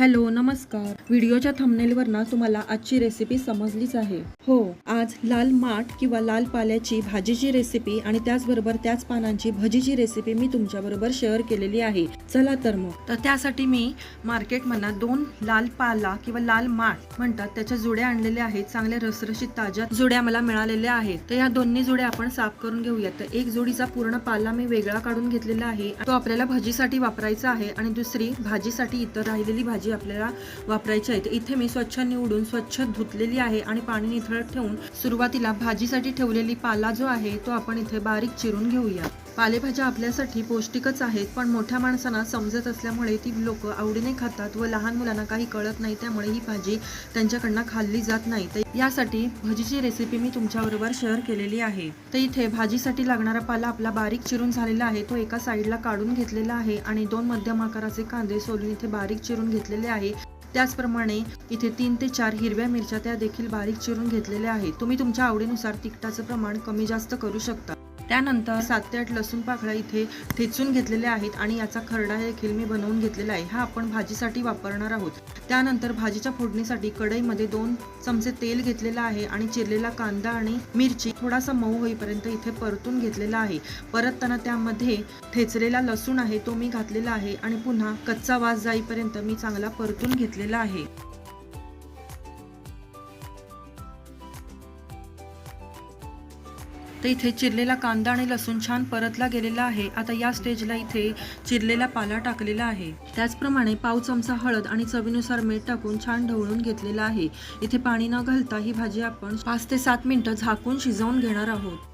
Hello नमस्कार. व्हिडिओच्या थंबनेलवर ना तुम्हाला आजची रेसिपी समजलीच आहे. हो आज लाल माठ किंवा लाल पाल्याची भाजीची रेसिपी आणि त्याचबरोबर त्याच पानांची भजीची रेसिपी मी तुमच्याबरोबर शेअर केलेली आहे. चला तर मग. तर त्यासाठी मी मार्केटमधनं दोन लाल पाला किंवा लाल माठ म्हणतात त्याच्या जुड्या आणलेल्या आहेत चांगल्या रसरशीत ताज्या जुड्या मला मिळालेल्या आहेत. तर या दोन्ही जुड्या आपण साफ करून घेऊयात. तर एक जोडीचा पूर्ण पाला मी वेगळा काढून घेतलेला आहे. तो आपल्याला भजीसाठी वापरायचा आहे आणि दुसरी भाजीसाठी इतर राहिलेली भाजी आपल्याला वापरायची आहे. तर इथे मी स्वच्छ निवडून स्वच्छ धुतलेली आहे आणि पाणी निथळत ठेवून सुरुवातीला भाजीसाठी ठेवलेली पाला जो आहे तो आपण इथे बारीक चिरून घेऊया. पालेभाज्या आपल्यासाठी पौष्टिकच आहेत पण मोठ्या माणसांना समजत असल्यामुळे ती लोक आवडीने खातात व लहान मुलांना काही कळत नाही त्यामुळे ही भाजी त्यांच्याकडनं खाल्ली जात नाही. तर यासाठी भजीची रेसिपी मी तुमच्याबरोबर शेअर केलेली आहे. तर इथे भाजीसाठी लागणारा पाला आपला बारीक चिरून झालेला आहे तो एका साईडला काढून घेतलेला आहे आणि दोन मध्यम आकाराचे कांदे सोलून इथे बारीक चिरून घेतलेले आहे. त्याचप्रमाणे इथे तीन ते चार हिरव्या मिरच्या त्या देखील बारीक चिरून घेतलेल्या आहेत. तुम्ही तुमच्या आवडीनुसार तिखटाचं प्रमाण कमी जास्त करू शकता. त्यानंतर सात ते आठ लसूण पाकळ्या इथे ठेचून घेतलेल्या आहेत आणि याचा खरडा देखील मी बनवून घेतलेला आहे. हा आपण भाजीसाठी वापरणार आहोत. त्यानंतर भाजीच्या फोडणीसाठी कढईमध्ये दोन चमचे तेल घेतलेलं आहे आणि चिरलेला कांदा आणि मिरची थोडासा मऊ होईपर्यंत इथे परतून घेतलेला आहे. परतताना त्यामध्ये ठेचलेला लसूण आहे तो मी घातलेला आहे आणि पुन्हा कच्चा वास जाईपर्यंत मी चांगला परतून घेतलेला आहे. तर इथे चिरलेला कांदा आणि लसूण छान परतला गेलेला आहे. आता या स्टेजला इथे चिरलेला पाला टाकलेला आहे. त्याचप्रमाणे पाव चमचा हळद आणि चवीनुसार मीठ टाकून छान ढवळून घेतलेला आहे. इथे पाणी न घालता ही भाजी आपण पाच ते सात मिनिटं झाकून शिजवून घेणार आहोत.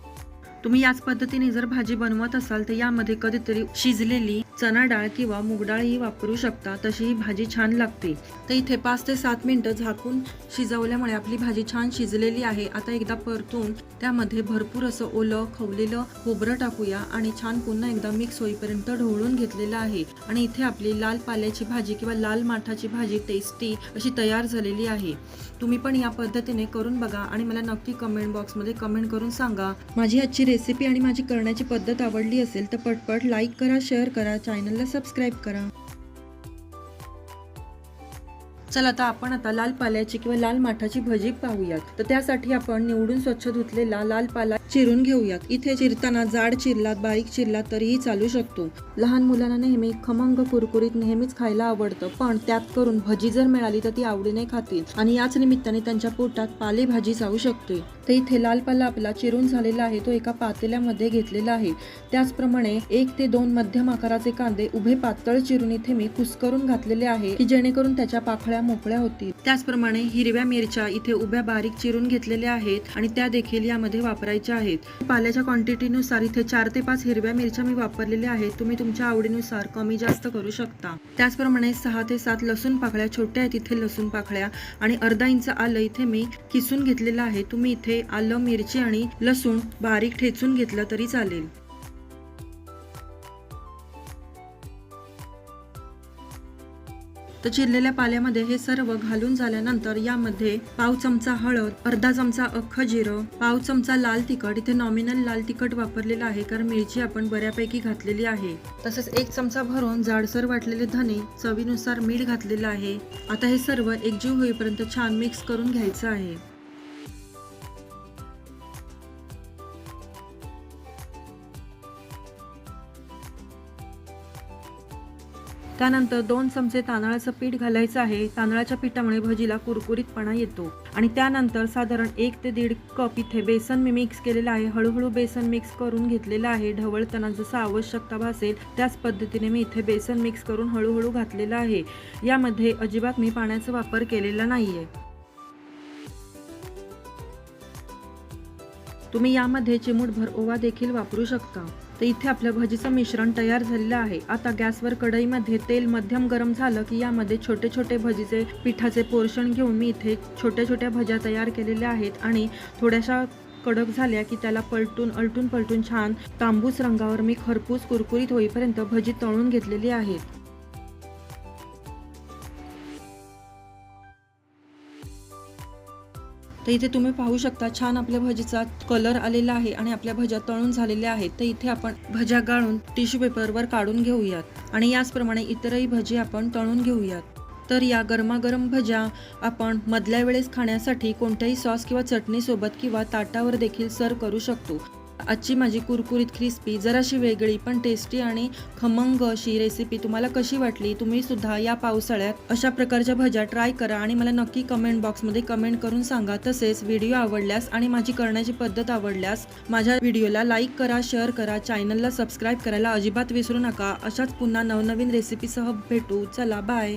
तुम्ही याच पद्धतीने जर भाजी बनवत असाल तर यामध्ये कधीतरी शिजलेली चणा डाळ किंवा मूग डाळ ही वापरू शकता. तशी ही भाजी छान लागते. तर इथे पाच ते सात मिनिटं झाकून शिजवल्यामुळे आपली भाजी छान शिजलेली आहे. आता एकदा परतून त्यामध्ये भरपूर असं ओलं खवलेलं खोबरं टाकूया आणि छान पुन्हा एकदा मिक्स होईपर्यंत ढवळून घेतलेलं आहे. आणि इथे आपली लाल पाल्याची भाजी किंवा लाल माठाची भाजी टेस्टी अशी तयार झालेली आहे. तुम्ही पण या पद्धतीने करून बघा आणि मला नक्की कमेंट बॉक्समध्ये कमेंट करून सांगा. माझी आजची रेसिपी आणि माझी करण्याची पद्धत आवडली असेल तर पटपट लाईक करा शेअर करा चॅनलला सबस्क्राईब करा. चला आता आपण आता लाल पाल्याची किंवा लाल माठाची भजी पाहूयात. तर त्यासाठी आपण निवडून स्वच्छ धुतलेला लाल पाला चिरून घेऊयात. इथे चिरताना जाड चिरलात बारीक चिरलात तरीही चालू शकतो. लहान मुलांना नेहमी खमंग कुरकुरीत नेहमीच खायला आवडतं पण त्यात करून भजी जर मिळाली तर ती आवडीने खातील. आणि याच निमित्ताने त्यांच्या पोटात पालेभाजी जाऊ शकते. तर इथे लाल पाला आपला चिरून झालेला आहे तो एका पातेल्यामध्ये घेतलेला आहे. त्याचप्रमाणे एक ते दोन मध्यम आकाराचे कांदे उभे पातळ चिरून इथे मी कुस्करून घातलेले आहे की जेणेकरून त्याच्या पाखळ्या मोकळ्या होतील. त्याचप्रमाणे हिरव्या मिरच्या इथे उभ्या बारीक चिरून घेतलेल्या आहेत आणि त्या देखील यामध्ये वापरायच्या आहेत. पाल्याच्या क्वांटिटीनुसार इथे चार ते पाच हिरव्या मिरच्या मी वापरलेल्या आहेत. तुम्ही तुमच्या आवडीनुसार कमी जास्त करू शकता. त्याचप्रमाणे सहा ते सात लसूण पाकळ्या छोट्या आहेत. इथे लसूण पाकळ्या आणि अर्धा इंच आलं इथे मी किसून घेतलेलं आहे. तुम्ही इथे आलं मिरची आणि लसूण बारीक ठेचून घेतलं तरी चालेल. तर चिरलेल्या पाल्यामध्ये हे सर्व घालून झाल्यानंतर यामध्ये पाव चमचा हळद अर्धा चमचा अख्खं जिरं पाव चमचा लाल तिखट. इथे नॉमिनल लाल तिखट वापरलेलं आहे कारण मिरची आपण बऱ्यापैकी घातलेली आहे. तसेच एक चमचा भरून जाडसर वाटलेले धने चवीनुसार मीठ घातलेलं आहे. आता हे सर्व एकजीव होईपर्यंत छान मिक्स करून घ्यायचं आहे. त्यानंतर दोन चमचे तांदळाचं पीठ घालायचं आहे. तांदळाच्या पिठामुळे भजीला कुरकुरीतपणा येतो. आणि त्यानंतर साधारण एक ते दीड कप इथे बेसन मी मिक्स केलेलं आहे. हळूहळू बेसन मिक्स करून घेतलेलं आहे. ढवळताना जसं आवश्यकता भासेल त्याच पद्धतीने मी इथे बेसन मिक्स करून हळूहळू घातलेलं आहे. यामध्ये अजिबात मी पाण्याचा वापर केलेला नाहीये. तुम्ही यामध्ये चिमूटभर ओवा देखील वापरू शकता. तर इथे आपलं भजीचं मिश्रण तयार झालेलं आहे. आता गॅसवर कढईमध्ये तेल मध्यम गरम झालं की यामध्ये छोटे छोटे भजीचे पिठाचे पोर्शन घेऊन मी इथे छोट्या छोट्या भज्या तयार केलेल्या आहेत आणि थोड्याशा कडक झाल्या की त्याला पलटून अलटून पलटून छान तांबूस रंगावर मी खरपूस कुरकुरीत होईपर्यंत भजी तळून घेतलेली आहेत. तर इथे तुम्ही पाहू शकता छान आपल्या भजीचा कलर आलेला आहे आणि आपल्या भज्या तळून झालेल्या आहेत. तर इथे आपण भज्या गाळून टिश्यू पेपरवर काढून घेऊयात. आणि याचप्रमाणे इतरही भजी आपण तळून घेऊयात. तर या गरमागरम भज्या आपण मधल्या वेळेस खाण्यासाठी कोणत्याही सॉस किंवा चटणीसोबत किंवा ताटावर देखील सर्व करू शकतो. आजची माझी कुरकुरीत क्रिस्पी जराशी वेगळी पण टेस्टी आणि खमंग अशी रेसिपी तुम्हाला कशी वाटली तुम्ही सुद्धा या पावसाळ्यात अशा प्रकारच्या भज्या ट्राय करा आणि मला नक्की कमेंट बॉक्समध्ये कमेंट करून सांगा. तसेच व्हिडिओ आवडल्यास आणि माझी करण्याची पद्धत आवडल्यास माझ्या व्हिडिओला लाईक करा शेअर करा चॅनलला सबस्क्राईब करायला अजिबात विसरू नका. अशाच पुन्हा नवनवीन रेसिपीसह भेटू. चला बाय